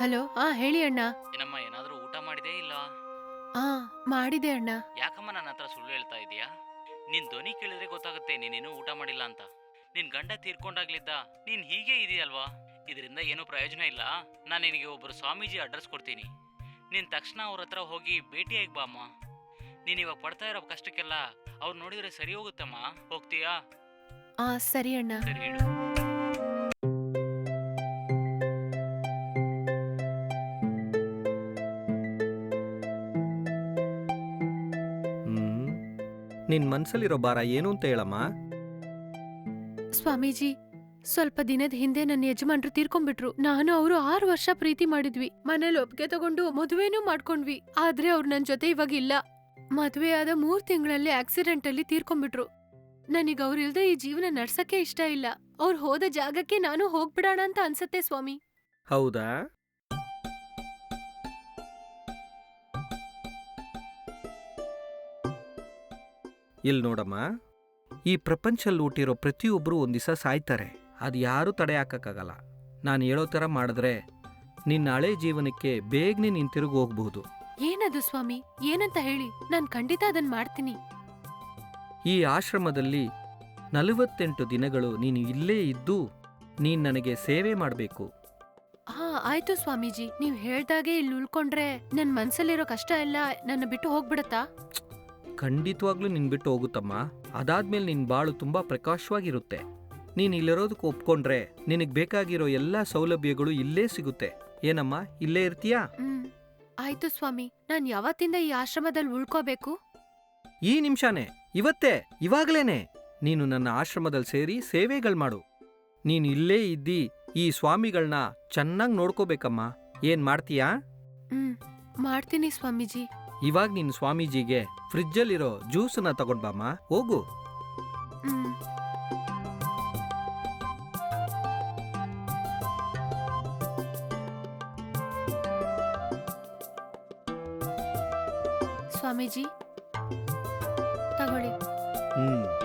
Hello ಆ ಹೇಳಿ ಅಣ್ಣ. ಏನಮ್ಮ ಏನಾದರೂ ಊಟ ಮಾಡಿದೆ ಇಲ್ಲ? ಆ ಮಾಡಿದೆ ಅಣ್ಣ. ಯಾಕಮ್ಮ ನನ್ನ ಹತ್ರ ಸುಳ್ಳು ಹೇಳ್ತಾ ಇದೀಯಾ? ನಿನ್ ಧ್ವನಿ ಕೇಳಿದ್ರೆ ಗೊತ್ತಾಗುತ್ತೆ ನೀನೇನು ಊಟ ಮಾಡಿಲ್ಲ ಅಂತ. ನಿನ್ ಗಂಡ ತೀರ್ಕೊಂಡಾಗ್ಲಿದ್ದ ನೀನ್ ಹೀಗೆ ಇದೆಯಲ್ವಾ? ಇದರಿಂದ ಏನೂ ಪ್ರಯೋಜನ ಇಲ್ಲ. ನಾನು ನಿನಗೆ ಒಬ್ಬರು ಸ್ವಾಮೀಜಿ ಅಡ್ರೆಸ್ ಕೊಡ್ತೀನಿ. ನಿನ್ ತಕ್ಷಣ ಅವ್ರ ಹತ್ರ ಹೋಗಿ ಭೇಟಿಯಾಗಿ ಬಾ ಅಮ್ಮ. ನೀನ್ ಇವಾಗ ಪಡ್ತಾ ಇರೋ ಕಷ್ಟಕ್ಕೆಲ್ಲ ಅವ್ರು ನೋಡಿದ್ರೆ ಸರಿ ಹೋಗುತ್ತಮ್ಮ. ಹೋಗ್ತೀಯಾ? ಆ ಸರಿ ಅಣ್ಣ. ಸರಿ ಹೇಳು. ನಿನ್ ಮನ್ಸಲ್ಲಿರೋ ಭಾರ ಏನು ಅಂತ ಹೇಳಮ್ಮ? ಸ್ವಾಮೀಜಿ ಸ್ವಲ್ಪ ದಿನದ ಹಿಂದೆ ನನ್ನ ಯಜಮಾನ್ರು ತೀರ್ಕೊಂಡ್ಬಿಟ್ರು. ನಾನು ಅವರು ಆರು ವರ್ಷ ಪ್ರೀತಿ ಮಾಡಿದ್ವಿ. ಮನೇಲಿ ಒಪ್ಪಿಗೆ ತಗೊಂಡು ಮದುವೆನೂ ಮಾಡ್ಕೊಂಡ್ವಿ. ಆದ್ರೆ ಅವ್ರು ನನ್ ಜೊತೆ ಇವಾಗ ಇಲ್ಲ. ಮದುವೆಯಾದ ಆದ ಮೂರ್ ತಿಂಗಳಲ್ಲಿ ಆಕ್ಸಿಡೆಂಟ್ ಅಲ್ಲಿ ತೀರ್ಕೊಂಡ್ಬಿಟ್ರು. ನನಗ್ ಅವ್ರಿಲ್ದೆ ಈ ಜೀವನ ನಡ್ಸಕ್ಕೆ ಇಷ್ಟ ಇಲ್ಲ. ಅವ್ರು ಹೋದ ಜಾಗಕ್ಕೆ ನಾನು ಹೋಗ್ಬಿಡೋಣ ಅಂತ ಅನ್ಸತ್ತೆ ಸ್ವಾಮಿ. ಹೌದಾ? ಇಲ್ಲಿ ನೋಡಮ್ಮ ಈ ಪ್ರಪಂಚದಲ್ಲಿ ಹುಟ್ಟಿರೋ ಪ್ರತಿಯೊಬ್ಬರು ಒಂದು ದಿವಸ ಸಾಯ್ತಾರೆ. ಅದು ಯಾರೂ ತಡೆ ಹಾಕಕ್ಕಾಗಲ್ಲ. ನಾನು ಹೇಳೋ ಥರ ಮಾಡಿದ್ರೆ ನಿನ್ನ ಹಳೆ ಜೀವನಕ್ಕೆ ಬೇಗನೆ ನೀನು ತಿರುಗಿ ಹೋಗ್ಬಹುದು ಏನದು ಸ್ವಾಮಿ? ಏನಂತ ಹೇಳಿ? ನಾನು ಖಂಡಿತ ಅದನ್ ಮಾಡ್ತೀನಿ. ಈ ಆಶ್ರಮದಲ್ಲಿ ನಲವತ್ತೆಂಟು ದಿನಗಳು ನೀನು ಇಲ್ಲೇ ಇದ್ದು ನೀನು ನನಗೆ ಸೇವೆ ಮಾಡಬೇಕು. ಹಾ ಆಯ್ತು ಸ್ವಾಮೀಜಿ. ನೀವು ಹೇಳ್ದಾಗೆ ಇಲ್ಲಿ ಉಳ್ಕೊಂಡ್ರೆ ನನ್ ಮನ್ಸಲ್ಲಿರೋ ಕಷ್ಟ ಎಲ್ಲ ನನ್ನ ಬಿಟ್ಟು ಹೋಗ್ಬಿಡತ್ತಾ? ಖಂಡಿತವಾಗ್ಲೂ ನಿನ್ ಬಿಟ್ಟು ಹೋಗುತ್ತಮ್ಮ. ಅದಾದ್ಮೇಲೆ ನಿನ್ ಬಾಳು ತುಂಬಾ ಪ್ರಕಾಶವಾಗಿರುತ್ತೆ. ನೀನ್ ಇಲ್ಲಿರೋದಕ್ಕೆ ಒಪ್ಕೊಂಡ್ರೆ ನಿನಗ್ ಬೇಕಾಗಿರೋ ಎಲ್ಲಾ ಸೌಲಭ್ಯಗಳು ಇಲ್ಲೇ ಸಿಗುತ್ತೆ. ಏನಮ್ಮ ಇಲ್ಲೇ ಇರ್ತೀಯಾ? ಹ್ಮ್. ಆಯ್ತು ಸ್ವಾಮಿ ನಾನ್ ಯಾವತ್ತಿಂದ ಈ ಆಶ್ರಮದಲ್ಲಿ ಉಳ್ಕೋಬೇಕು? ಈ ನಿಮಿಷನೇ ಇವತ್ತೇ ಇವಾಗ್ಲೇನೆ. ನೀನು ನನ್ನ ಆಶ್ರಮದಲ್ಲಿ ಸೇರಿ ಸೇವೆಗಳು ಮಾಡು. ನೀನು ಇಲ್ಲೇ ಇದ್ದಿ ಈ ಸ್ವಾಮಿಗಳನ್ನ ಚೆನ್ನಾಗಿ ನೋಡ್ಕೋಬೇಕಮ್ಮ. ಏನ್ ಮಾಡ್ತೀಯಾ? ಹ್ಮ್ ಮಾಡ್ತೀನಿ ಸ್ವಾಮೀಜಿ. ಇವಾಗ ನೀನು ಸ್ವಾಮೀಜಿಗೆ ಫ್ರಿಜ್ಜಲ್ಲಿರೋ ಜ್ಯೂಸನ್ನ ತಗೊಂಡ್ಬಾಮ್ಮ ಹೋಗು. ಹ್ಮ್. ಸ್ವಾಮೀಜಿ ತಗೊಳ್ಳಿ. ಹ್ಮ್.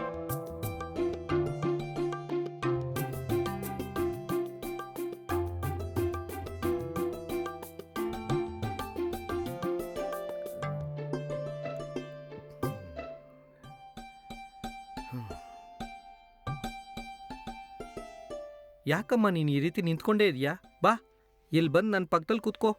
ಯಾಕಮ್ಮ ನೀನು ಈ ರೀತಿ ನಿಂತ್ಕೊಂಡೇ ಇದೆಯಾ? ಬಾ ಇಲ್ಲಿ ಬಂದು ನನ್ನ ಪಕ್ಕದಲ್ಲಿ ಕೂತ್ಕೋ.